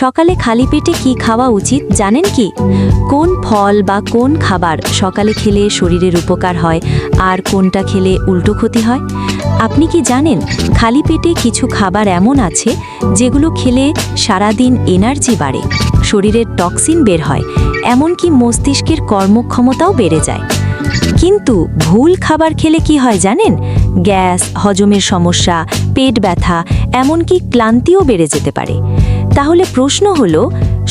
সকালে খালি পেটে কি খাওয়া উচিত জানেন কি? কোন ফল বা কোন খাবার সকালে খেলে শরীরের উপকার হয় আর কোনটা খেলে উল্টো ক্ষতি হয়? আপনি কি জানেন খালি পেটে কিছু খাবার এমন আছে যেগুলো খেলে সারাদিন এনার্জি বাড়ে, শরীরের টক্সিন বের হয়, এমনকি মস্তিষ্কের কর্মক্ষমতাও বেড়ে যায়? কিন্তু ভুল খাবার খেলে কি হয় জানেন? গ্যাস, হজমের সমস্যা, পেট ব্যথা, এমনকি ক্লান্তিও বেড়ে যেতে পারে। তাহলে প্রশ্ন হলো,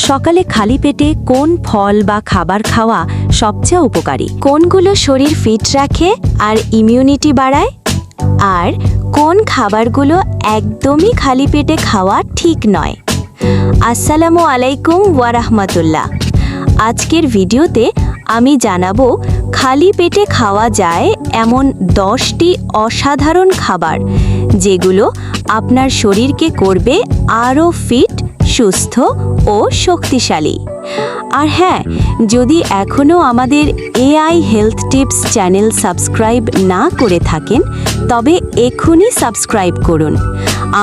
সকালে খালি পেটে কোন ফল বা খাবার খাওয়া সবচেয়ে উপকারী? কোনগুলো শরীর ফিট রাখে আর ইমিউনিটি বাড়ায়? আর কোন খাবারগুলো একদমই খালি পেটে খাওয়া ঠিক নয়? আসসালামু আলাইকুম ওয়ারাহমাতুল্লাহ আজকের ভিডিওতে আমি জানাব, খালি পেটে খাওয়া যায় এমন দশটি অসাধারণ খাবার, যেগুলো আপনার শরীরকে করবে আরও ফিট সুস্থ ও শক্তিশালী। আর হ্যাঁ যদি এখনও আমাদের AI health tips channel subscribe না করে থাকেন, তবে এখনই সাবস্ক্রাইব করুন।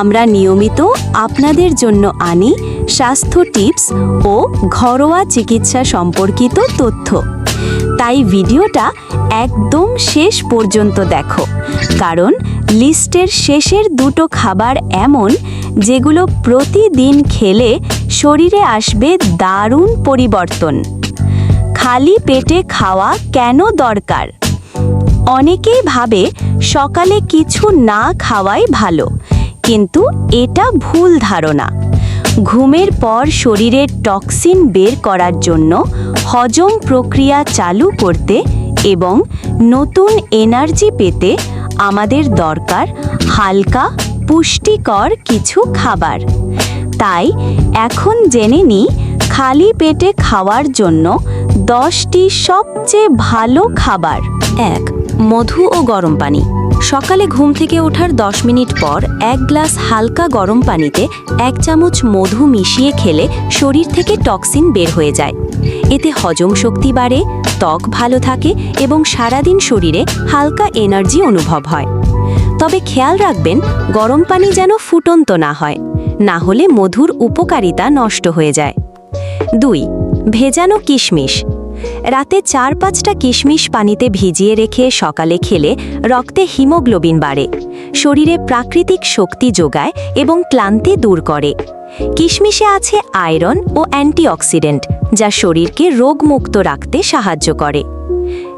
আমরা নিয়মিত আপনাদের জন্য আনি স্বাস্থ্য টিপস ও ঘরোয়া চিকিৎসা সম্পর্কিত তথ্য। তাই ভিডিওটা একদম শেষ পর্যন্ত দেখো। কারণ লিস্টের শেষের দুটো খাবার এমন যেগুলো প্রতিদিন খেলে শরীরে আসবে দারুণ পরিবর্তন। খালি পেটে খাওয়া কেন দরকার? অনেকেই ভাবে সকালে কিছু না খাওয়াই ভালো, কিন্তু এটা ভুল ধারণা। ঘুমের পর শরীরের টক্সিন বের করার জন্য হজম প্রক্রিয়া চালু করতে এবং নতুন এনার্জি পেতে আমাদের দরকার হালকা পুষ্টিকর কিছু খাবার। তাই এখন জেনে নিই, খালি পেটে খাওয়ার জন্য দশটি সবচেয়ে ভালো খাবার। এক, মধু ও গরম পানি। সকালে ঘুম থেকে ওঠার দশ মিনিট পর এক গ্লাস হালকা গরম পানিতে এক চামচ মধু মিশিয়ে খেলে শরীর থেকে টক্সিন বের হয়ে যায়। এতে হজম শক্তি বাড়ে, ত্বক ভালো থাকে এবং সারাদিন শরীরে হালকা এনার্জি অনুভব হয়। তবে খেয়াল রাখবেন, গরম পানি যেন ফুটন্ত না হয়, না হলে মধুর উপকারিতা নষ্ট হয়ে যায়। দুই, ভেজানো কিশমিশ। রাতে চার পাঁচটা কিশমিশ পানিতে ভিজিয়ে রেখে সকালে খেলে রক্তে হিমোগ্লোবিন বাড়ে, শরীরে প্রাকৃতিক শক্তি যোগায় এবং ক্লান্তি দূর করে। কিশমিশে আছে আয়রন ও অ্যান্টিঅক্সিডেন্ট, যা শরীরকে রোগমুক্ত রাখতে সাহায্য করে।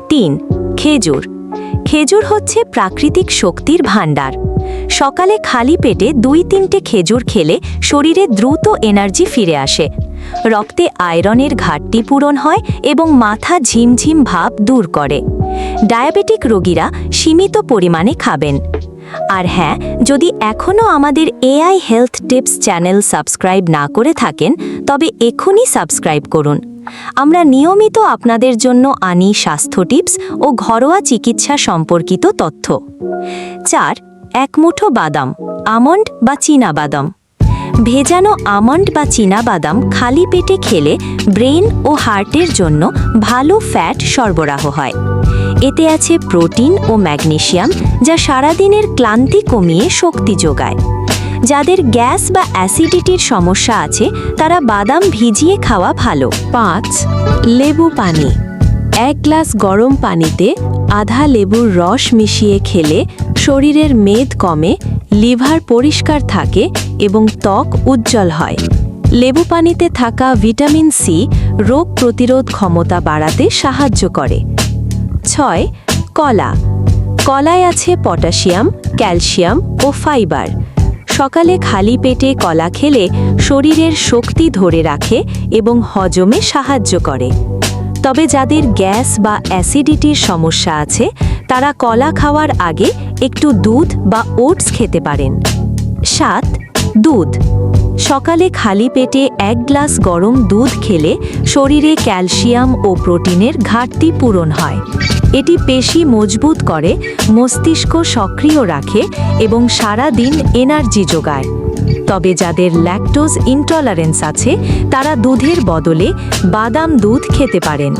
তিন, খেজুর। খেজুর হচ্ছে প্রাকৃতিক শক্তির ভাণ্ডার। সকালে খালি পেটে দুই তিনটে খেজুর খেলে শরীরে দ্রুত এনার্জি ফিরে আসে। রক্তে আয়রনের ঘাটতি পূরণ হয় এবং মাথা ঝিমঝিম ভাব দূর করে। ডায়াবেটিক রোগীরা সীমিত পরিমাণে খাবেন। আর হ্যাঁ যদি এখনও আমাদের AI health tips channel subscribe না করে থাকেন, তবে এখনই সাবস্ক্রাইব করুন। আমরা নিয়মিত আপনাদের জন্য আনি স্বাস্থ্য টিপস ও ঘরোয়া চিকিৎসা সম্পর্কিত তথ্য। চার, এক মুঠো বাদাম, আমন্ড বা চীনা বাদাম। ভেজানো আমন্ড বা চীনা বাদাম খালি পেটে খেলে ব্রেন ও হার্টের জন্য ভালো ফ্যাট সরবরাহ হয়। এতে আছে প্রোটিন ও ম্যাগনেশিয়াম যা সারাদিনের ক্লান্তি কমিয়ে শক্তি যোগায়। যাদের গ্যাস বা অ্যাসিডিটির সমস্যা আছে, তারা বাদাম ভিজিয়ে খাওয়া ভালো। পাঁচ, লেবু পানি। এক গ্লাস গরম পানিতে আধা লেবুর রস মিশিয়ে খেলে শরীরের মেদ কমে, লিভার পরিষ্কার থাকে এবং ত্বক উজ্জ্বল হয়। লেবু পানিতে থাকা ভিটামিন সি রোগ প্রতিরোধ ক্ষমতা বাড়াতে সাহায্য করে। ছয়, কলা। কলায় আছে পটাশিয়াম, ক্যালসিয়াম ও ফাইবার। সকালে খালি পেটে কলা খেলে শরীরের শক্তি ধরে রাখে এবং হজমে সাহায্য করে। তবে যাদের গ্যাস বা অ্যাসিডিটির সমস্যা আছে, তারা কলা খাওয়ার আগে একটু দুধ বা ওটস খেতে পারেন। সাত, দুধ। সকালে খালি পেটে এক গ্লাস গরম দুধ খেলে শরীরে ক্যালসিয়াম ও প্রোটিনের ঘাটতি পূরণ হয়। এটি পেশি মজবুত করে, মস্তিষ্ক সক্রিয় রাখে এবং সারা দিন এনার্জি যোগায়। তবে যাদের ল্যাকটোজ ইনটলারেন্স আছে, তারা দুধের বদলে বাদাম দুধ খেতে পারেন।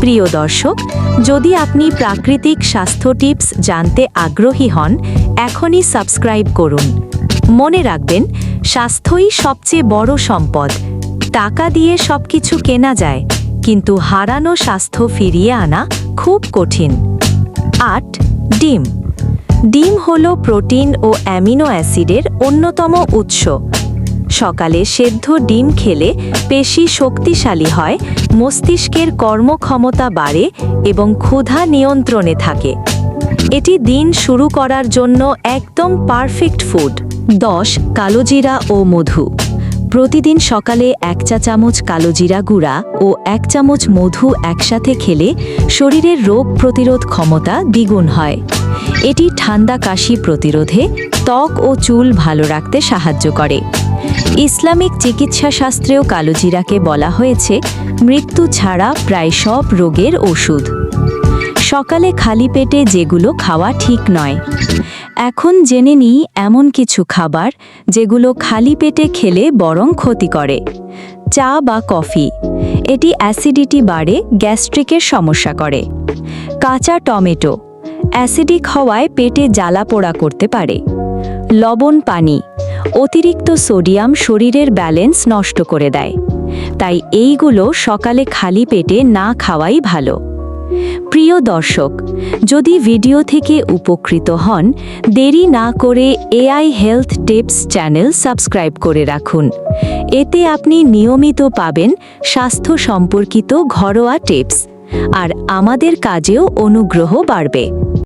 প্রিয় দর্শক, যদি আপনি প্রাকৃতিক স্বাস্থ্য টিপস জানতে আগ্রহী হন, এখনই সাবস্ক্রাইব করুন। মনে রাখবেন স্বাস্থ্যই সবচেয়ে বড় সম্পদ। টাকা দিয়ে সব কিছু কেনা যায়, কিন্তু হারানো স্বাস্থ্য ফিরিয়ে আনা খুব কঠিন। আট, ডিম। ডিম হল প্রোটিন ও অ্যামিনো অ্যাসিডের অন্যতম উৎস। সকালে সেদ্ধ ডিম খেলে পেশি শক্তিশালী হয়, মস্তিষ্কের কর্মক্ষমতা বাড়ে এবং ক্ষুধা নিয়ন্ত্রণে থাকে। এটি দিন শুরু করার জন্য একদম পারফেক্ট ফুড। দশ কালোজিরা ও মধু। প্রতিদিন সকালে এক চা চামচ কালোজিরা গুঁড়া ও এক চামচ মধু একসাথে খেলে শরীরের রোগ প্রতিরোধ ক্ষমতা দ্বিগুণ হয়। এটি ঠান্ডা কাশি প্রতিরোধে ত্বক ও চুল ভালো রাখতে সাহায্য করে। ইসলামিক চিকিৎসা শাস্ত্রেও কালোজিরাকে বলা হয়েছে, মৃত্যু ছাড়া প্রায় সব রোগের ওষুধ। সকালে খালি পেটে যেগুলো খাওয়া ঠিক নয়। এখন জেনে নিই এমন কিছু খাবার যেগুলো খালি পেটে খেলে বরং ক্ষতি করে। চা বা কফি। এটি অ্যাসিডিটি বাড়ে, গ্যাস্ট্রিকের সমস্যা করে। কাঁচা টমেটো। অ্যাসিডিক হওয়ায় পেটে জ্বালা পোড়া করতে পারে। লবণ পানি। অতিরিক্ত সোডিয়াম শরীরের ব্যালেন্স নষ্ট করে দেয়। তাই এইগুলো সকালে খালি পেটে না খাওয়াই ভালো। প্রিয় দর্শক, যদি ভিডিও থেকে উপকৃত হন, দেরি না করে AI health tips channel subscribe করে রাখুন। এতে আপনি নিয়মিত পাবেন স্বাস্থ্য সম্পর্কিত ঘরোয়া টিপস, আর আমাদের কাজেও অনুগ্রহ বাড়বে।